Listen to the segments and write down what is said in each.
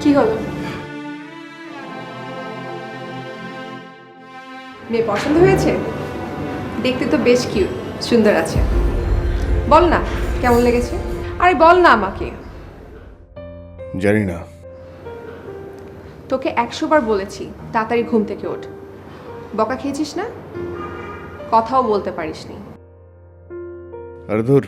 কি হলো মেয়ে পছন্দ হয়েছে? দেখতে তো বেশ কিউট সুন্দর আছে। বল না কেমন লেগেছে? আরে বল না আমাকে। জানি না। তোকে একশো বার বলেছি তাড়াতাড়ি ঘুম থেকে ওঠ। বকা খেয়েছিস না? কথাও বলতে পারিসনি। আরে ধুর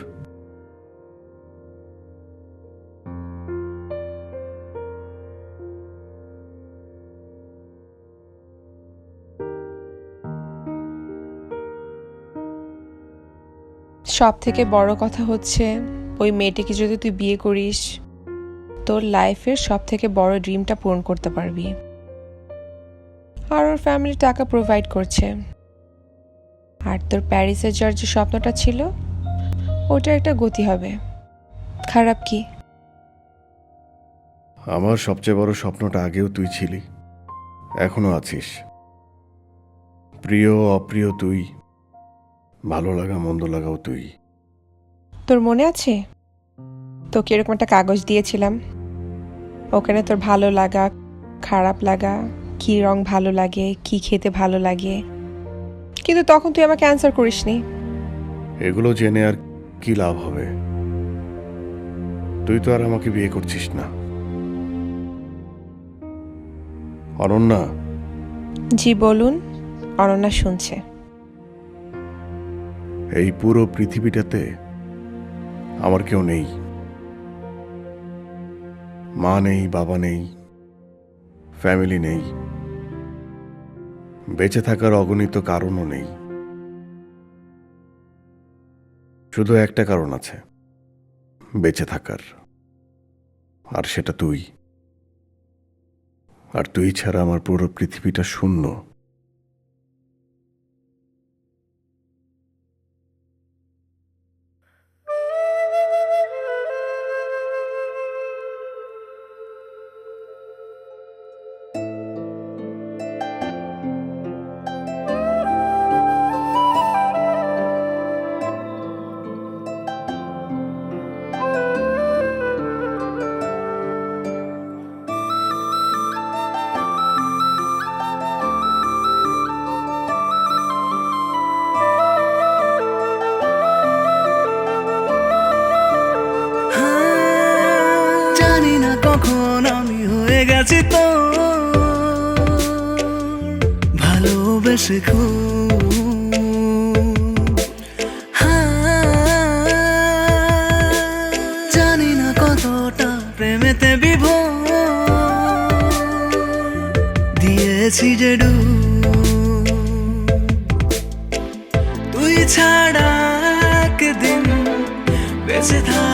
সব থেকে বড় কথা হচ্ছে, ওই মেয়েটিকে যদি তুই বিয়ে করিস, তোর লাইফের সব থেকে বড় ড্রিমটা পূরণ করতে পারবি। আর ওর ফ্যামিলি টাকা প্রোভাইড করছে। আর তোর প্যারিসে যাওয়ার যে স্বপ্নটা ছিল, ওটা একটা গতি হবে। খারাপ কি? আমার সবচেয়ে বড় স্বপ্নটা আগেও তুই ছিলি, এখনও আছিস। প্রিয়, অপ্রিয় তুই ভালো লাগা মন্দ লাগাও তুই। তোর মনে আছে? তোকে এরকম একটা কাগজ দিয়েছিলাম। ওখানে তোর ভালো লাগা খারাপ লাগা কি রং ভালো লাগে কি খেতে ভালো লাগে। কিন্তু তখন তুই আমাকে অ্যান্সার করিসনি। এগুলো জেনে আর কি লাভ হবে? তুই তো আর আমাকে বিয়ে করছিস না। অনন্যা। জি বলুন। অনন্যা শুনছে। এই পুরো পৃথিবীটাতে আমার কেউ নেই। মা নেই, বাবা নেই, ফ্যামিলি নেই, বেঁচে থাকার অগণিত কারণও নেই। শুধু একটা কারণ আছে, বেঁচে থাকার। আর সেটা তুই। আর তুই ছাড়া আমার পুরো পৃথিবীটা শূন্য। জানি না কখন আমি হয়ে গেছি তো ভালোবেসে জানি না কতটা প্রেমেতে বিভোর। দিয়েছি যে তুই ছাড়া একদিন বেঁচে থাকা।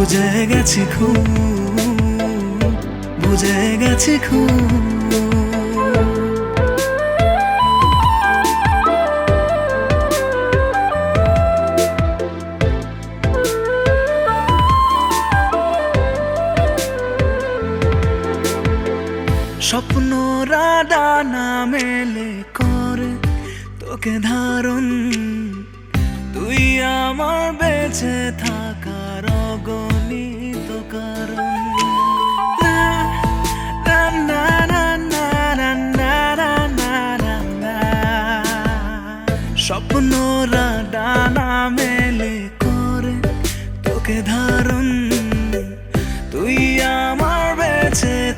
বুঝে গেছি খুব, বুঝে গেছি খুব। স্বপ্ন রাডা না মেলে করে তোকে ধারণ, তুই আমার বেঁচে থাকার স্বপ্নরা ডানা মেলে করে তোকে তুই আমার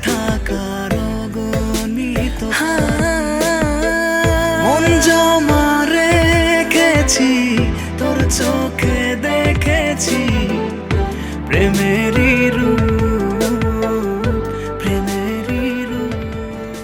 থাকার তোর চোখে প্রেমেরই রূপ